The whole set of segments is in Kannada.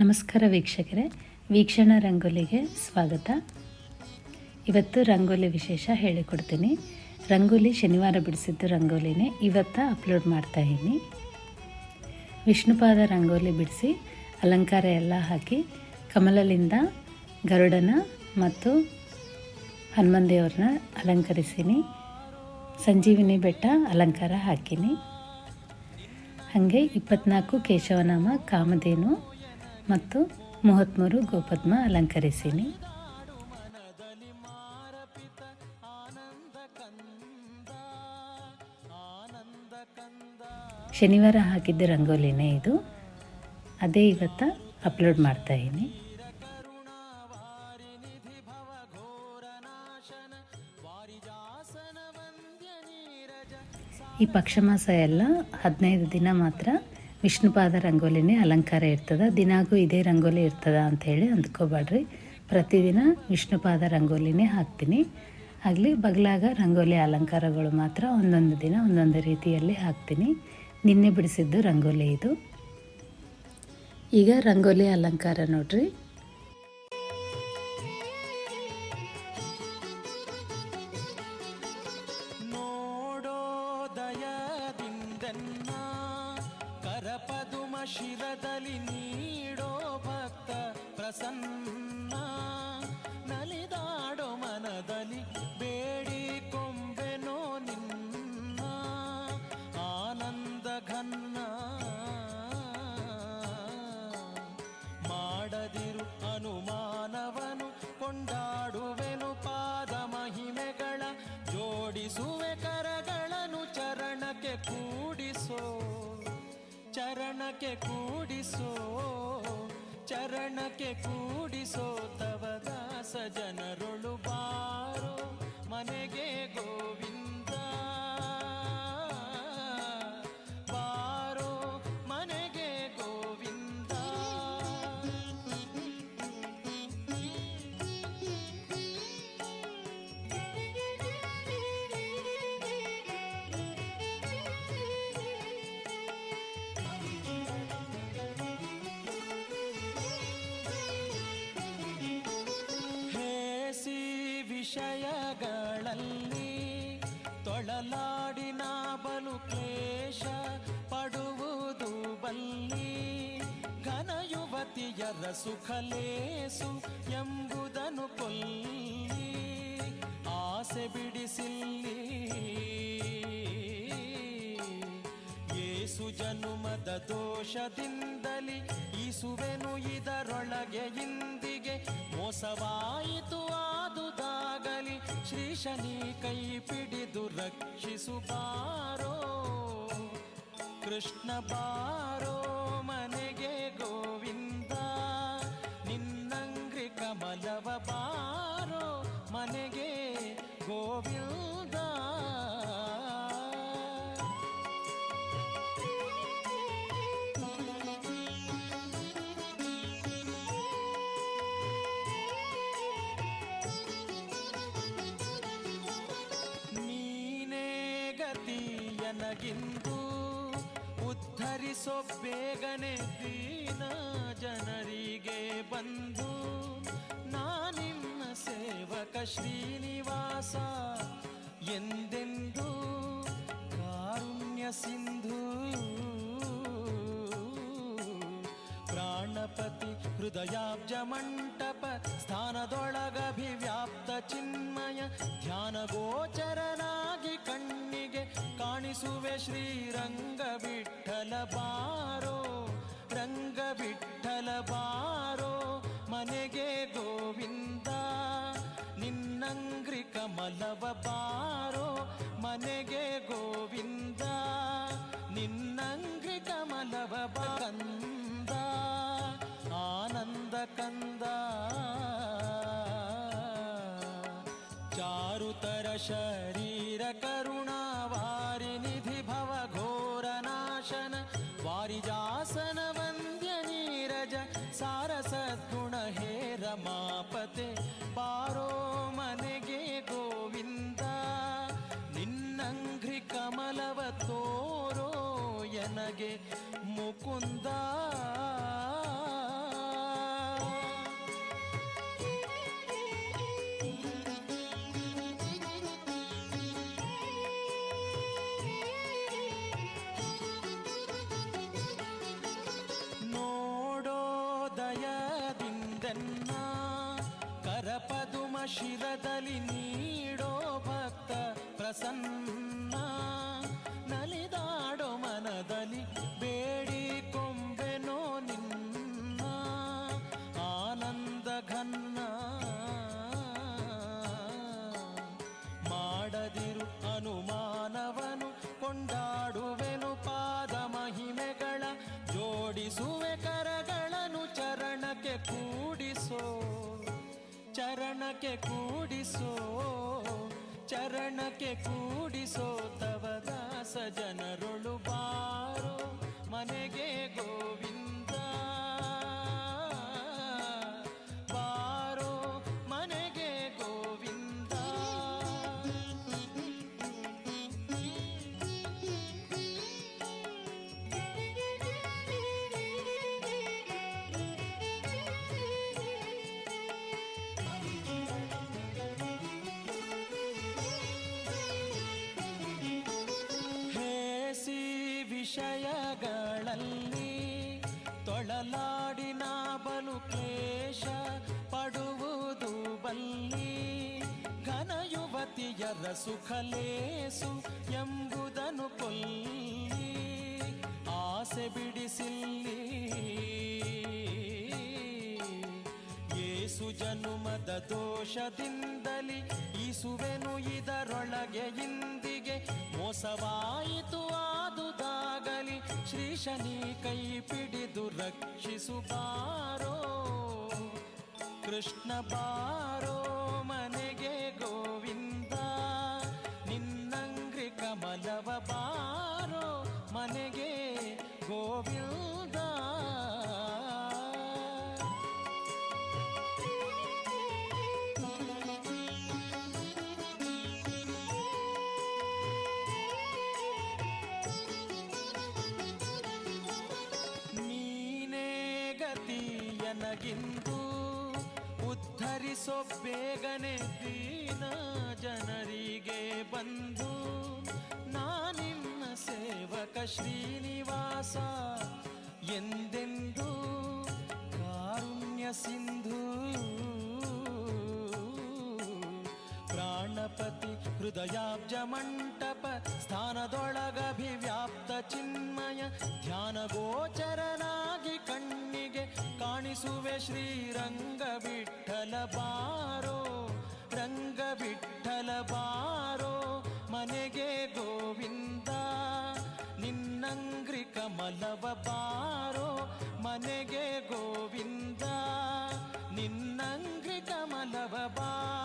ನಮಸ್ಕಾರ ವೀಕ್ಷಕರೇ. ವೀಕ್ಷಣ ರಂಗೋಲಿಗೆ ಸ್ವಾಗತ. ಇವತ್ತು ರಂಗೋಲಿ ವಿಶೇಷ ಹೇಳಿಕೊಡ್ತೀನಿ. ರಂಗೋಲಿ ಶನಿವಾರ ಬಿಡಿಸಿದ್ದು ರಂಗೋಲಿನೇ ಇವತ್ತು ಅಪ್ಲೋಡ್ ಮಾಡ್ತಾ ಇದ್ದೀನಿ. ವಿಷ್ಣುಪಾದ ರಂಗೋಲಿ ಬಿಡಿಸಿ ಅಲಂಕಾರ ಎಲ್ಲ ಹಾಕಿ ಕಮಲಲಿಂದ ಗರುಡನ ಮತ್ತು ಹನುಮನ್ ದೇವ್ರನ್ನ ಅಲಂಕರಿಸೀನಿ. ಸಂಜೀವಿನಿ ಬೆಟ್ಟ ಅಲಂಕಾರ ಹಾಕೀನಿ. ಹಾಗೆ ಇಪ್ಪತ್ನಾಲ್ಕು ಕೇಶವನಾಮ ಕಾಮಧೇನು ಮತ್ತು ಮೂವತ್ತ್ಮೂರು ಗೋಪದ್ಮ ಅಲಂಕರಿಸೀನಿ. ಶನಿವಾರ ಹಾಕಿದ್ದ ರಂಗೋಲಿನೇ ಇದು. ಅದೇ ಇವತ್ತ ಅಪ್ಲೋಡ್ ಮಾಡ್ತಾ ಇದ್ದೀನಿ ಈ ಪಕ್ಷಮಾಸ ಎಲ್ಲ ಹದಿನೈದು ದಿನ ಮಾತ್ರ ವಿಷ್ಣುಪಾದ ರಂಗೋಲಿನೇ ಅಲಂಕಾರ ಇರ್ತದೆ, ದಿನಾಗೂ ಇದೇ ರಂಗೋಲಿ ಇರ್ತದ ಅಂಥೇಳಿ ಅಂದ್ಕೋಬೇಡ್ರಿ ಪ್ರತಿದಿನ ವಿಷ್ಣುಪಾದ ರಂಗೋಲಿನೇ ಹಾಕ್ತೀನಿ. ಆಗಲಿ ಬಗ್ಲಾಗ ರಂಗೋಲಿ ಅಲಂಕಾರಗಳು ಮಾತ್ರ ಒಂದೊಂದು ದಿನ ಒಂದೊಂದು ರೀತಿಯಲ್ಲಿ ಹಾಕ್ತೀನಿ. ನಿನ್ನೆ ಬಿಡಿಸಿದ್ದು ರಂಗೋಲಿ ಇದು. ಈಗ ರಂಗೋಲಿ ಅಲಂಕಾರ ನೋಡ್ರಿ. ಕರಪದುಮ ನೀಡೋ ಭಕ್ತ ಪ್ರಸನ್ನ, ನಲಿದಾಡೋ ಮನದಲ್ಲಿ ಬೇಡಿ ಕೊಂಬೆನೋ ನಿನ್ನ ಆನಂದ ಘನ್ನ. ಮಾಡದಿರು ಅನುಮಾನವನು, ಕೊಂಡಾಡುವೆನು ಪಾದ ಮಹಿಮೆಗಳ ಜೋಡಿಸುವೆ. भजन ಸುಖಲೇಸು ಎಂಬುದನ್ನು ಕೊಲ್ಲಿ, ಆಸೆ ಬಿಡಿಸಿಲ್ಲಿ. ಏಸು ಜನುಮದ ದೋಷದಿಂದಲಿ ಈಸುವೆನು ಇದರೊಳಗೆ ಇಂದಿಗೆ ಮೋಸವಾಯಿತು ಆದುದಾಗಲಿ ಶ್ರೀ ಶನಿ ಕೈ ಪಿಡಿದು ರಕ್ಷಿಸು ಬಾರೋ, ಕೃಷ್ಣ ಬಾರೋ. ಗತಿಯನಗಿಂದು ಉದ್ಧರಿಸೋ ಬೇಗನೆ ದೀನ ಜನರಿಗೆ ಬಂದು ನಾನಿನ್ನ ಸೇವಕ ಶ್ರೀನಿವಾಸ ಎಂದೆಂದು ಕಾರುಣ್ಯ ಸಿಂಧು. ಪ್ರಾಣಪತಿ ಹೃದಯಾಬ್ಜ ಮಂಟಪ, ಸ್ಥಾನದೊಳಗಭಿವ್ಯಾಪ್ತ ಚಿನ್ಮಯ ಧ್ಯಾನ ಗೋಚರನಾಗಿ ಕಣ್ಣಿಗೆ ಕಾಣಿಸುವೆ ಶ್ರೀರಂಗ ವಿಠಲ ಬಾರೋ ರಂಗ ವಿಠಲ ಬಾರೋ, ಮನೆಗೆ ಗೋವಿಂದ, ನಿನ್ನಂಗ್ರಿ ಕಮಲವ ಬಾರೋ, ಮನೆಗೆ ಗೋವಿಂದ, ನಿನ್ನಂಗ್ರಿ ಕಮಲವ ಕಂದ, ಆನಂದ ಕಂದ. ಚಾರುತರ ಶರೀರ ಜ್ಞಾನವ ತೋರೋ ಎನಗೆ ಮುಕುಂದ. ಶಿರದಲ್ಲಿ ನೀಡೋ ಭಕ್ತ ಪ್ರಸನ್ನ. ಜೋಡಿಸುವೆ ಯುವತಿಯರ ಸುಖಲೇಸು ಎಂಬುದನ್ನು ಕೊಲ್ಲಿ. ಆಸೆ ಬಿಡಿಸಿಲ್ಲಿ. ಏಸು ಜನುಮದ ದೋಷದಿಂದಲಿ ಈಸುವೆನು ಇದರೊಳಗೆ ಇಂದಿಗೆ. ಮೋಸವಾಯಿತು ಆದುದಾಗಲಿ ಶ್ರೀಶನಿ ಕೈ ಪಿಡಿದು ರಕ್ಷಿಸು ಬಾರೋ. ಕೃಷ್ಣ ಬಾರೋ. ಗತಿಯನಗಿಂದು ಉದ್ಧರಿಸೋ ಬೇಗನೆ ದೀನ ಜನರಿಗೆ ಬಂದು ನಾನಿನ್ನ ಸೇವಕ ಶ್ರೀನಿವಾಸ ಎಂದೆಂದು ಕಾರುಣ್ಯ ಸಿಂಧು. ಪ್ರಾಣಪತಿ ಹೃದಯಾಬ್ಜ ಮಂಟಪ ಸ್ಥಾನದೊಳಗಭಿವ್ಯಾಪ್ತ ಚಿನ್ಮಯ ಧ್ಯಾನ ಗೋಚರನಾಗಿ ಕಣ್ಣಿಗೆ ಕಾಣಿಸುವೆ ಶ್ರೀರಂಗ ವಿಠಲ ಬಾರೋ ರಂಗ ವಿಠಲ ಬಾರೋ, ಮನೆಗೆ ಗೋವಿಂದ, ನಿನ್ನಂಗ್ರಿ ಕಮಲವ ಬಾರೋ, ಮನೆಗೆ ಗೋವಿಂದ, ನಿನ್ನಂಗ್ರಿ ಕಮಲವ ಬಾರೋ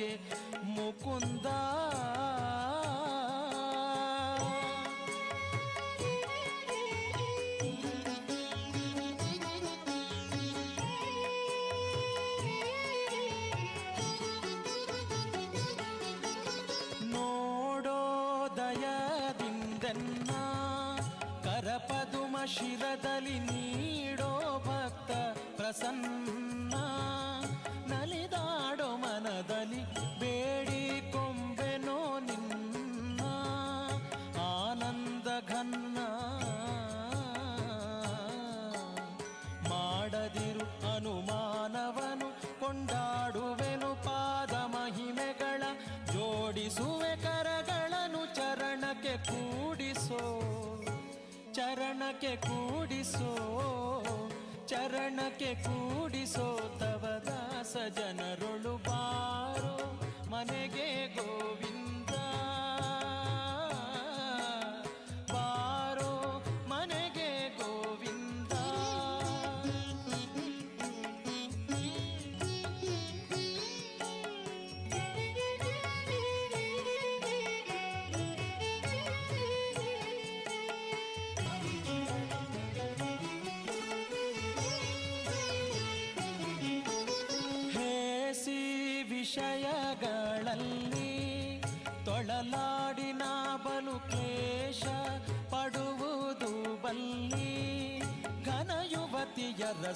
ಎನಗೆ ಮುಕುಂದ ನೋಡೋ ದಯದಿಂದನ್ನ ಕರಪದುಮ ಶಿರದಲ್ಲಿ ನೀಡೋ ಭಕ್ತ ಪ್ರಸನ್ನ ಜನ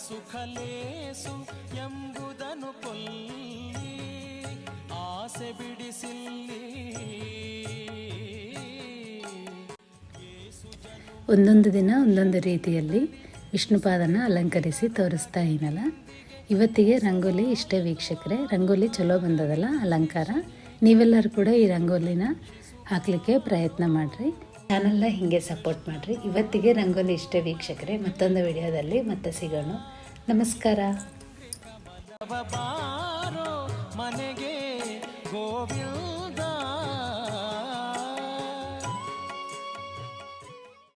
ಸುಖಲೇಸು ಎಂಬುದನು ಕೊಲ್ಲಿ, ಆಸೆ ಬಿಡಿಸಿಲ್ಲಿ. ಒಂದೊಂದು ದಿನ, ಒಂದೊಂದು ರೀತಿಯಲ್ಲಿ ವಿಷ್ಣುಪಾದನ ಅಲಂಕರಿಸಿ ತೋರಿಸ್ತಾ ಏನಲ್ಲ ಇವತ್ತಿಗೆ ರಂಗೋಲಿ ಇಷ್ಟೇ ವೀಕ್ಷಕರೇ. ರಂಗೋಲಿ ಚಲೋ ಬಂದದಲ್ಲ ಅಲಂಕಾರ. ನೀವೆಲ್ಲರೂ ಕೂಡ ಈ ರಂಗೋಲಿನ ಹಾಕಲಿಕ್ಕೆ ಪ್ರಯತ್ನ ಮಾಡಿರಿ. ಚಾನಲ್ನ ಹಿಂಗೆ ಸಪೋರ್ಟ್ ಮಾಡಿರಿ. ಇವತ್ತಿಗೆ ರಂಗೋಲಿ ಇಷ್ಟೇ ವೀಕ್ಷಕರೇ, ಮತ್ತೊಂದು ವಿಡಿಯೋದಲ್ಲಿ ಮತ್ತೆ ಸಿಗೋಣ. ನಮಸ್ಕಾರ. ಮನೆಗೆ ಗೋವಿಂದ